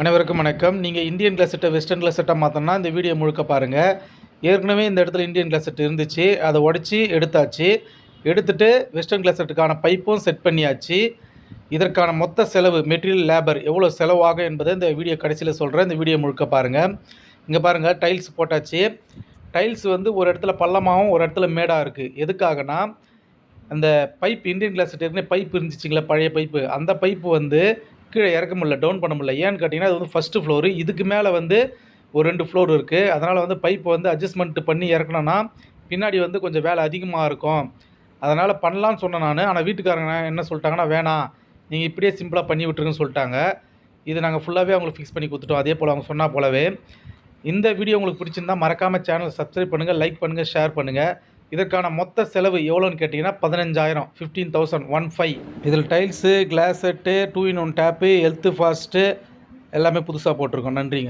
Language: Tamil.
அனைவருக்கும் வணக்கம். நீங்கள் இந்தியன் கிளாசெட்டை வெஸ்டர்ன் கிளாசெட்டாக மாற்றோம்னா இந்த வீடியோ முழுக்க பாருங்கள் ஏற்கனவே இந்த இடத்துல இந்தியன் கிளாசெட் இருந்துச்சு. அதை உடச்சி எடுத்தாச்சு. எடுத்துட்டு வெஸ்டர்ன் கிளாசெட்டுக்கான பைப்பும் செட் பண்ணியாச்சு. இதற்கான மொத்த செலவு மெட்டீரியல் லேபர் எவ்வளோ செலவாகும் என்பதை இந்த வீடியோ கடைசியில் சொல்கிறேன் இந்த வீடியோ முழுக்க பாருங்கள் இங்கே பாருங்கள் டைல்ஸ் போட்டாச்சு. டைல்ஸ் வந்து ஒரு இடத்துல பள்ளமாகவும் ஒரு இடத்துல மேடாக இருக்குது எதுக்காகனா அந்த பைப் இந்தியன் கிளாஸ் ஏற்கனவே பைப் இருந்துச்சுங்களா பழைய பைப்பு அந்த பைப்பு வந்து கீழே இறக்க முடியல டவுன் பண்ண முடியல. ஏன்னு கேட்டிங்கன்னா அது வந்து ஃபஸ்ட்டு ஃப்ளோரு இதுக்கு மேலே வந்து ஒரு ரெண்டு ஃப்ளோர் இருக்குது அதனால் வந்து பைப் வந்து அட்ஜஸ்ட்மெண்ட் பண்ணி இறக்கணும்னா பின்னாடி வந்து கொஞ்சம் வேலை அதிகமாக இருக்கும். அதனால் பண்ணலான்னு சொன்னேன் நான். ஆனால் வீட்டுக்காரங்க என்ன சொல்லிட்டாங்கன்னா வேணாம். நீங்கள் இப்படியே சிம்பிளாக பண்ணி விட்டுருங்கன்னு சொல்லிட்டாங்க. இது நாங்கள் ஃபுல்லாகவே அவங்களுக்கு ஃபிக்ஸ் பண்ணி கொடுத்துட்டோம். அதே போல் அவங்க சொன்னால் போலவே. இந்த வீடியோ உங்களுக்கு பிடிச்சிருந்தா மறக்காமல் சேனலை சப்ஸ்கிரைப் பண்ணுங்கள் லைக் பண்ணுங்கள் ஷேர் பண்ணுங்கள் இதற்கான மொத்த செலவு எவ்வளோன்னு கேட்டிங்கன்னா பதினஞ்சாயிரம் ஃபிஃப்டீன் தௌசண்ட் ஒன் ஃபைவ் இதில் tiles glass set two in one tap health faucet எல்லாமே புதுசாக போட்டிருக்கோம். நன்றிங்க.